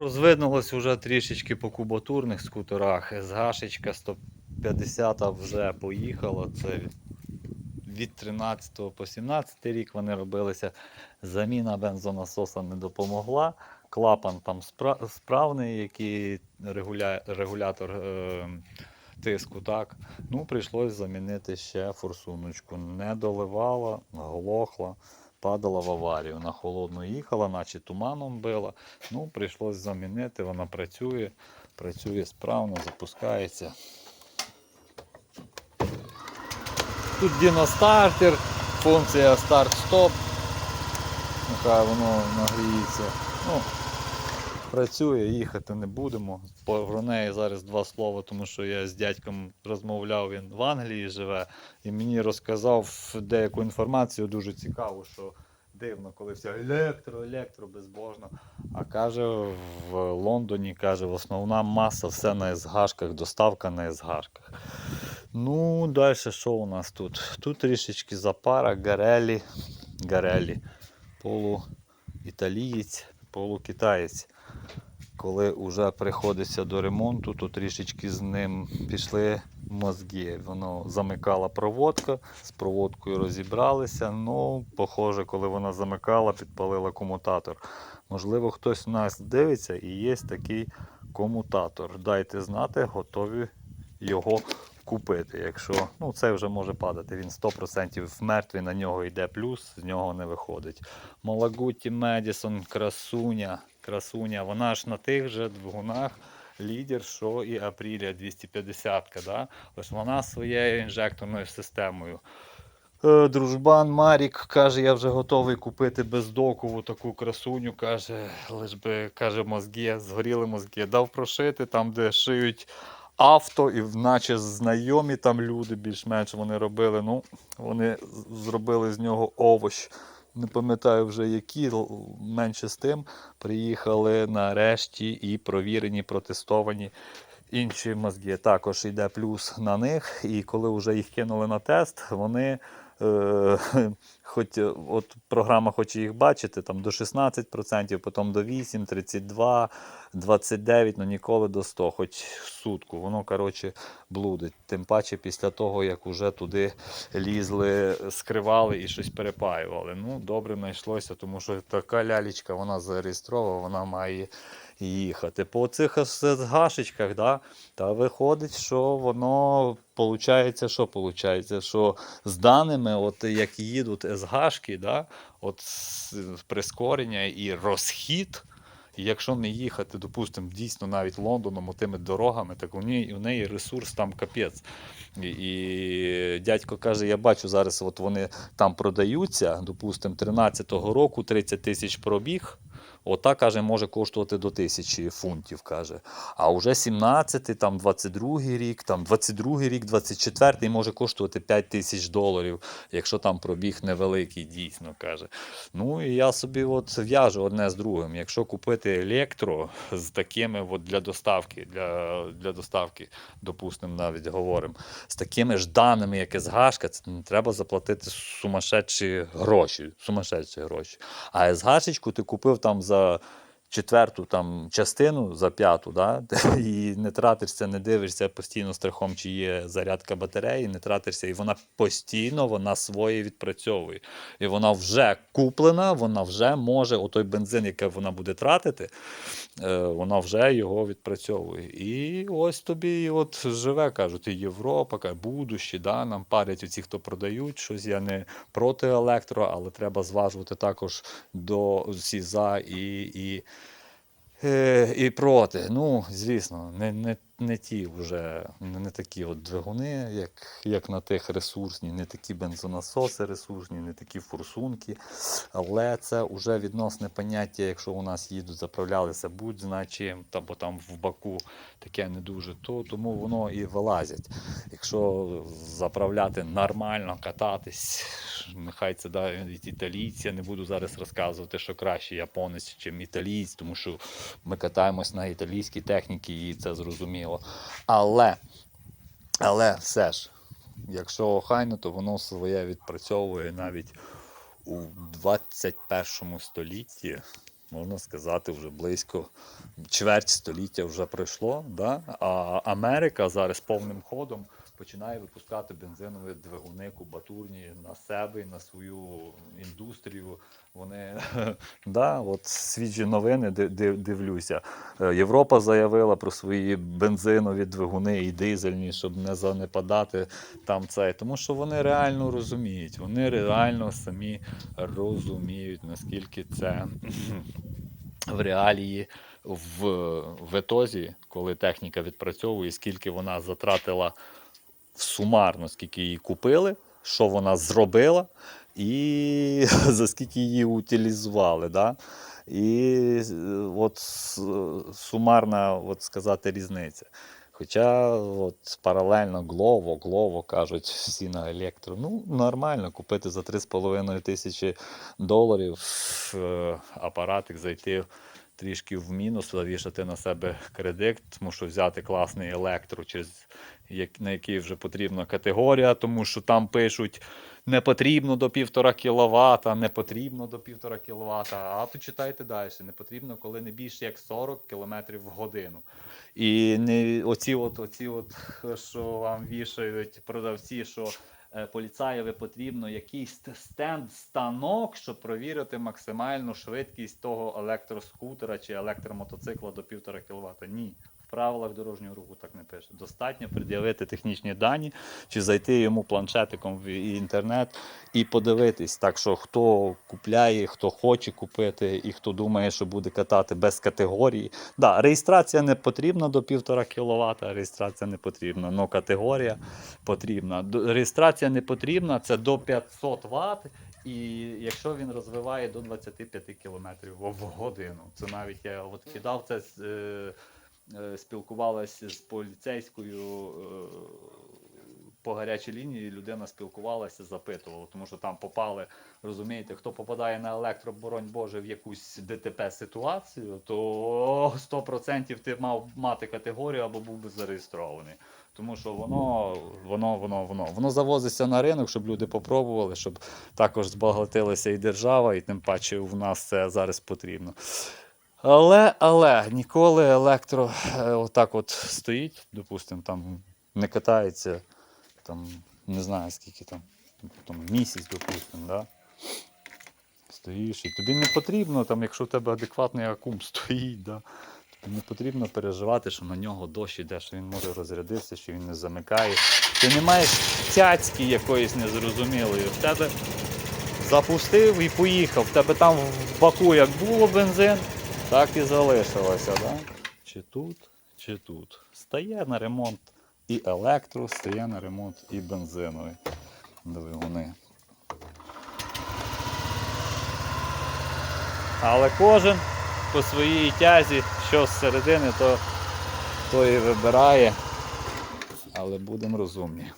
Розвинулось вже трішечки по кубатурних скутерах. СГшечка 150 вже поїхала. Це від 13 по 17 рік вони робилися. Заміна бензонасоса не допомогла. Клапан там спра- справний, який регуля... регулятор е... тиску. так. Ну, прийшлось замінити ще форсуночку. Не доливала, глохла, падала в аварію. На холодну їхала, наче туманом била. Ну, прийшлось замінити, вона працює, працює справно, запускається. Тут діностартер, функція старт-стоп. Нехай воно нагріється. Ну, працює, їхати не будемо. Про неї зараз два слова, тому що я з дядьком розмовляв, він в Англії живе, і мені розказав деяку інформацію дуже цікаву, що дивно, коли все електро, електро, безбожно. А каже, в Лондоні каже, основна маса все на СГшках, доставка на СГшках. Ну, далі що у нас тут? Тут трішечки запара, Гарелі, Гарелі, полуіталієць, полукитаєць. Коли вже приходиться до ремонту, то трішечки з ним пішли мозги. Воно замикала проводка, з проводкою розібралися. Ну, похоже, коли вона замикала, підпалила комутатор. Можливо, хтось нас дивиться і є такий комутатор. Дайте знати, готові його купити. Якщо ну, це вже може падати, він 100% мертвий, на нього йде плюс, з нього не виходить. Малагуті Медісон, красуня, красуня, вона ж на тих же двигунах. Лідер, що і Апрілія 250 да? Ось вона своєю інжекторною системою. Е, Дружбан Марік каже, я вже готовий купити бездокову таку красуню. Каже, лиш би каже, мозги, згоріли мозги. Дав прошити там, де шиють авто, і наче знайомі там люди більш-менш вони робили. Ну, вони зробили з нього овощ. Не пам'ятаю вже які, менше з тим. Приїхали нарешті і провірені, протестовані інші мозги. Також йде плюс на них. І коли вже їх кинули на тест, вони. Е, хоч е, от програма хоче їх бачити, там до 16%, потім до 8, 32, 29, ну ніколи до 100, хоч сутку. Воно, коротше, блудить. Тим паче після того, як уже туди лізли, скривали і щось перепаювали. Ну, добре знайшлося, тому що така лялечка, вона зареєстрована, вона має їхати. По цих СГшечках, да, та виходить, що воно получається, що получається, що з даними, от як їдуть СГшки, да, от прискорення і розхід. Якщо не їхати, допустимо, дійсно навіть Лондоном, тими дорогами, так у неї, у неї ресурс там капець. І, і дядько каже: я бачу зараз, от вони там продаються, допустимо, 13-го року 30 тисяч пробіг. Ота, каже, може коштувати до тисячі фунтів, каже. А вже 17-й, там 22-й рік, там 22-й рік, 24-й може коштувати 5 тисяч доларів, якщо там пробіг невеликий, дійсно каже. Ну і я собі от в'яжу одне з другим. Якщо купити електро з такими от для доставки, для, для доставки, допустимо, навіть говоримо, з такими ж даними, як СГшка, це треба заплатити сумасшедші гроші. Сумасшедші гроші. А СГшечку ти купив там за uh, четверту там, частину, за п'яту, да? і не тратишся, не дивишся постійно страхом, чи є зарядка батареї, не тратишся, і вона постійно вона своє відпрацьовує. І вона вже куплена, вона вже може, отой бензин, який вона буде тратити, е, вона вже його відпрацьовує. І ось тобі от живе, кажуть, і Європа, каже, будущі, да, нам парять оці, хто продають щось. Я не проти електро, але треба зважувати також до всі за і. і і проти. Ну, звісно, не, не, не ті вже, не, такі от двигуни, як, як на тих ресурсні, не такі бензонасоси ресурсні, не такі форсунки. Але це вже відносне поняття, якщо у нас їдуть, заправлялися будь-значим, бо там в баку таке не дуже, то тому воно і вилазять. Якщо заправляти нормально, кататись, нехай це да, італійці, я не буду зараз розказувати, що краще японець, чим італієць, тому що ми катаємось на італійській техніці, і це зрозуміло. Але, але все ж, якщо охайно, то воно своє відпрацьовує навіть у 21 столітті. можна сказати, вже близько чверть століття вже пройшло. Да? А Америка зараз повним ходом починає випускати бензинові двигуни кубатурні на себе і на свою індустрію. Вони да, от свіжі новини ди- ди- дивлюся. Е, Європа заявила про свої бензинові двигуни і дизельні, щоб не занепадати там цей. Тому що вони реально розуміють. Вони реально самі розуміють, наскільки це в реалії в, в етозі, коли техніка відпрацьовує, скільки вона затратила сумарно, скільки її купили, що вона зробила, і за скільки її утилізували. Да? І е, от сумарна, от сказати, різниця. Хоча от паралельно Глово, Глово кажуть всі на електро. Ну, нормально купити за 3,5 тисячі доларів е, апаратик, зайти трішки в мінус, завішати на себе кредит, тому що взяти класний електро, через на який вже потрібна категорія, тому що там пишуть не потрібно до 1,5 кВт, не потрібно до 1,5 кВт, а почитайте далі. Не потрібно, коли не більше як 40 км в годину. І не оці, от, оці от, що вам вішають продавці, що поліцаєві потрібно якийсь стенд, станок, щоб провірити максимальну швидкість того електроскутера чи електромотоцикла до 1,5 кВт. Ні. В правилах дорожнього руху так не пише. Достатньо пред'явити технічні дані, чи зайти йому планшетиком в інтернет і подивитись. Так що хто купляє, хто хоче купити, і хто думає, що буде катати без категорії. Да, реєстрація не потрібна до 1,5 кВт, реєстрація не потрібна, але категорія потрібна. Реєстрація не потрібна, це до 500 Вт. І якщо він розвиває до 25 км в годину, це навіть я от кидав це з, е, спілкувалася з поліцейською е, по гарячій лінії. Людина спілкувалася, запитувала, тому що там попали, розумієте, хто попадає на електро, боронь Боже, в якусь ДТП ситуацію, то 100% ти мав мати категорію або був би зареєстрований. Тому що воно, воно, воно, воно, воно завозиться на ринок, щоб люди попробували, щоб також збагатилася і держава, і тим паче в нас це зараз потрібно. Але, але ніколи електро е, отак от стоїть, допустимо, там не катається, там не знаю скільки там, там місяць, допустимо, да? стоїш, і тобі не потрібно, там, якщо у тебе адекватний акум стоїть, да? тобі не потрібно переживати, що на нього дощ іде, що він може розрядитися, що він не замикає. Ти не маєш цяцьки якоїсь незрозумілої. В тебе запустив і поїхав. В тебе там в баку як було бензин, так і залишилося. Да? Чи тут, чи тут. Стає на ремонт і електро, стає на ремонт і бензинові двигуни. Але кожен по своїй тязі, що зсередини, то, то і вибирає. Але будемо розумні.